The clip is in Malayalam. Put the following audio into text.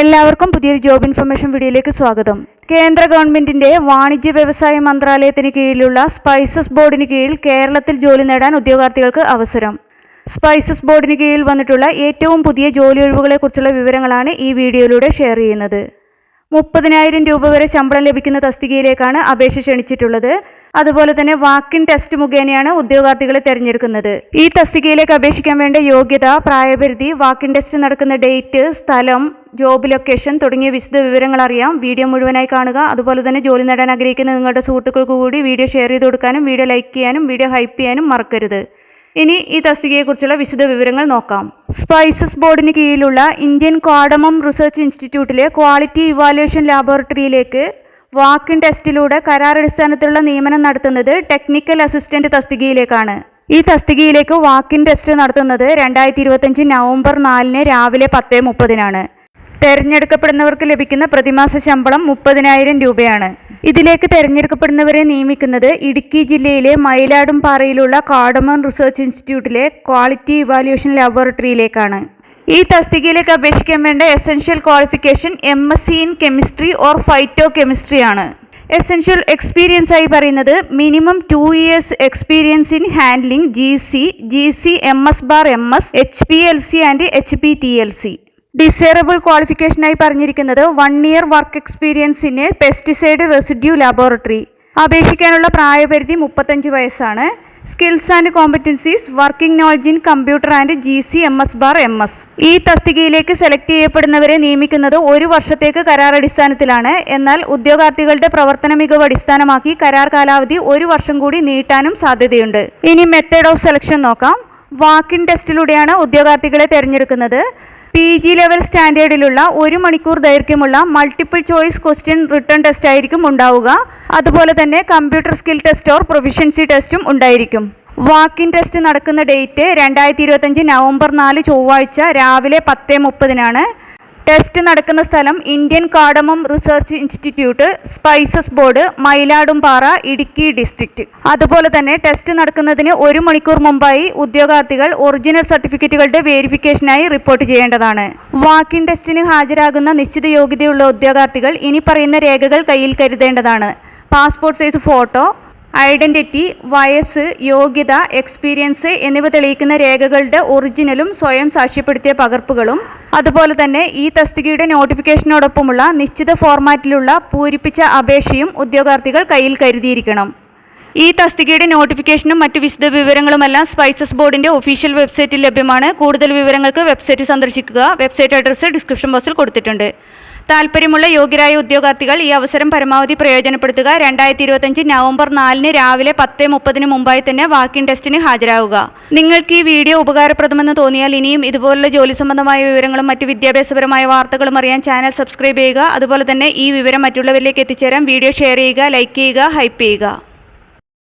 എല്ലാവർക്കും പുതിയൊരു ജോബ് ഇൻഫർമേഷൻ വീഡിയോയിലേക്ക് സ്വാഗതം. കേന്ദ്ര ഗവൺമെന്റിന്റെ വാണിജ്യ വ്യവസായ മന്ത്രാലയത്തിന് കീഴിലുള്ള സ്പൈസസ് ബോർഡിന് കീഴിൽ കേരളത്തിൽ ജോലി നേടാൻ ഉദ്യോഗാർത്ഥികൾക്ക് അവസരം. സ്പൈസസ് ബോർഡിന് കീഴിൽ വന്നിട്ടുള്ള ഏറ്റവും പുതിയ ജോലി ഒഴിവുകളെക്കുറിച്ചുള്ള വിവരങ്ങളാണ് ഈ വീഡിയോയിലൂടെ ഷെയർ ചെയ്യുന്നത്. മുപ്പതിനായിരം രൂപ വരെ ശമ്പളം ലഭിക്കുന്ന തസ്തികയിലേക്കാണ് അപേക്ഷ ക്ഷണിച്ചിട്ടുള്ളത്. അതുപോലെ തന്നെ വാക്കിൻ ടെസ്റ്റ് മുഖേനയാണ് ഉദ്യോഗാർത്ഥികളെ തിരഞ്ഞെടുക്കുന്നത്. ഈ തസ്തികയിലേക്ക് അപേക്ഷിക്കാൻ വേണ്ട യോഗ്യത പ്രായപരിധി വാക്കിൻ ടെസ്റ്റ് നടക്കുന്ന ഡേറ്റ് സ്ഥലം ജോബ് ലൊക്കേഷൻ തുടങ്ങിയ വിശദ വിവരങ്ങൾ അറിയാം. വീഡിയോ മുഴുവനായി കാണുക. അതുപോലെ തന്നെ ജോലി നേടാൻ ആഗ്രഹിക്കുന്ന നിങ്ങളുടെ സുഹൃത്തുക്കൾക്ക് കൂടി വീഡിയോ ഷെയർ ചെയ്ത് കൊടുക്കാനും വീഡിയോ ലൈക്ക് ചെയ്യാനും വീഡിയോ ഹൈപ്പ് ചെയ്യാനും മറക്കരുത്. ഇനി ഈ തസ്തികയെക്കുറിച്ചുള്ള വിശദ വിവരങ്ങൾ നോക്കാം. സ്പൈസസ് ബോർഡിന് കീഴിലുള്ള ഇന്ത്യൻ ക്വാഡമം റിസർച്ച് ഇൻസ്റ്റിറ്റ്യൂട്ടിലെ ക്വാളിറ്റി ഇവാലുവേഷൻ ലാബോറട്ടറിയിലേക്ക് വാക്കിൻ ടെസ്റ്റിലൂടെ കരാറടിസ്ഥാനത്തിലുള്ള നിയമനം നടത്തുന്നത് ടെക്നിക്കൽ അസിസ്റ്റന്റ് തസ്തികയിലേക്കാണ്. ഈ തസ്തികയിലേക്ക് വാക്കിൻ ടെസ്റ്റ് നടത്തുന്നത് രണ്ടായിരത്തി ഇരുപത്തഞ്ച് നവംബർ നാലിന് രാവിലെ പത്ത് മുപ്പതിനാണ്. തെരഞ്ഞെടുക്കപ്പെടുന്നവർക്ക് ലഭിക്കുന്ന പ്രതിമാസ ശമ്പളം മുപ്പതിനായിരം രൂപയാണ്. ഇതിലേക്ക് തെരഞ്ഞെടുക്കപ്പെടുന്നവരെ നിയമിക്കുന്നത് ഇടുക്കി ജില്ലയിലെ മയിലാടുംപാറയിലുള്ള കാടമൺ റിസർച്ച് ഇൻസ്റ്റിറ്റ്യൂട്ടിലെ ക്വാളിറ്റി ഇവാലുവേഷൻ ലബോറട്ടറിയിലേക്കാണ്. ഈ തസ്തികയിലേക്ക് അപേക്ഷിക്കാൻ വേണ്ട essential qualification M S C in chemistry or phytochemistry ആണ് എസെൻഷ്യൽ എക്സ്പീരിയൻസ് ആയി പറയുന്നത് minimum two years experience in handling G C G C M S bar M S H P L C and H P T L C. Desirable ക്വാളിഫിക്കേഷനായി പറഞ്ഞിരിക്കുന്നത് one year work experience in pesticide residue laboratory അപേക്ഷിക്കാനുള്ള പ്രായപരിധി മുപ്പത്തഞ്ച് വയസ്സാണ്. Skills and competencies working knowledge in computer and G C M S bar M S ഈ തസ്തികയിലേക്ക് സെലക്ട് ചെയ്യപ്പെടുന്നവരെ നിയമിക്കുന്നത് ഒരു വർഷത്തേക്ക് കരാർ അടിസ്ഥാനത്തിലാണ് എന്നാൽ ഉദ്യോഗാർത്ഥികളുടെ പ്രവർത്തന മികവ് അടിസ്ഥാനമാക്കി കരാർ കാലാവധി ഒരു വർഷം കൂടി നീട്ടാനും സാധ്യതയുണ്ട്. ഇനി മെത്തേഡ് ഓഫ് സെലക്ഷൻ നോക്കാം. വാക്കിൻ ടെസ്റ്റിലൂടെയാണ് ഉദ്യോഗാർത്ഥികളെ തിരഞ്ഞെടുക്കുന്നത്. പി ജി ലെവൽ സ്റ്റാൻഡേർഡിലുള്ള ഒരു മണിക്കൂർ ദൈർഘ്യമുള്ള multiple choice question written test ആയിരിക്കും ഉണ്ടാവുക. അതുപോലെ തന്നെ computer skill test or proficiency ടെസ്റ്റും ഉണ്ടായിരിക്കും. വാക്കിൻ ടെസ്റ്റ് നടക്കുന്ന ഡേറ്റ് രണ്ടായിരത്തി ഇരുപത്തഞ്ച് നവംബർ നാല് ചൊവ്വാഴ്ച രാവിലെ പത്ത് മുപ്പതിനാണ്. ടെസ്റ്റ് നടക്കുന്ന സ്ഥലം Indian cardamom research institute spices board Mayiladumpara Idukki district അതുപോലെ തന്നെ ടെസ്റ്റ് നടക്കുന്നതിന് ഒരു മണിക്കൂർ മുമ്പായി ഉദ്യോഗാർത്ഥികൾ ഒറിജിനൽ സർട്ടിഫിക്കറ്റുകളുടെ വേരിഫിക്കേഷനായി റിപ്പോർട്ട് ചെയ്യേണ്ടതാണ്. വാക്കിൻ ടെസ്റ്റിന് ഹാജരാകുന്ന നിശ്ചിത യോഗ്യതയുള്ള ഉദ്യോഗാർത്ഥികൾ ഇനി പറയുന്ന രേഖകൾ കയ്യിൽ കരുതേണ്ടതാണ്. പാസ്പോർട്ട് സൈസ് ഫോട്ടോ ഐഡന്റിറ്റി വയസ്സ് യോഗ്യത എക്സ്പീരിയൻസ് എന്നിവ തെളിയിക്കുന്ന രേഖകളുടെ ഒറിജിനലും സ്വയം സാക്ഷ്യപ്പെടുത്തിയ പകർപ്പുകളും അതുപോലെ തന്നെ ഈ തസ്തികയുടെ നോട്ടിഫിക്കേഷനോടൊപ്പമുള്ള നിശ്ചിത ഫോർമാറ്റിലുള്ള പൂരിപ്പിച്ച അപേക്ഷയും ഉദ്യോഗാർത്ഥികൾ കയ്യിൽ കരുതിയിരിക്കണം. ഈ തസ്തികയുടെ നോട്ടിഫിക്കേഷനും മറ്റു വിശദ വിവരങ്ങളുമെല്ലാം സ്പൈസസ് ബോർഡിന്റെ ഒഫീഷ്യൽ വെബ്സൈറ്റിൽ ലഭ്യമാണ്. കൂടുതൽ വിവരങ്ങൾക്ക് വെബ്സൈറ്റ് സന്ദർശിക്കുക. വെബ്സൈറ്റ് അഡ്രസ്സ് ഡിസ്ക്രിപ്ഷൻ ബോക്സിൽ കൊടുത്തിട്ടുണ്ട്. താല്പര്യമുള്ള യോഗ്യരായ ഉദ്യോഗാർത്ഥികൾ ഈ അവസരം പരമാവധി പ്രയോജനപ്പെടുത്തുക. രണ്ടായിരത്തി ഇരുപത്തഞ്ച് നവംബർ നാലിന് രാവിലെ പത്ത് മുപ്പതിന് മുമ്പായി തന്നെ വാക്കിൻ ടെസ്റ്റിന് ഹാജരാകുക നിങ്ങൾക്ക് ഈ വീഡിയോ ഉപകാരപ്രദമെന്ന് തോന്നിയാൽ ഇനിയും ഇതുപോലുള്ള ജോലി സംബന്ധമായ വിവരങ്ങളും മറ്റ് വിദ്യാഭ്യാസപരമായ വാർത്തകളും അറിയാൻ ചാനൽ സബ്സ്ക്രൈബ് ചെയ്യുക. അതുപോലെ തന്നെ ഈ വിവരം മറ്റുള്ളവരിലേക്ക് എത്തിച്ചേരാൻ വീഡിയോ ഷെയർ ചെയ്യുക ലൈക്ക് ചെയ്യുക ഹൈപ്പ് ചെയ്യുക.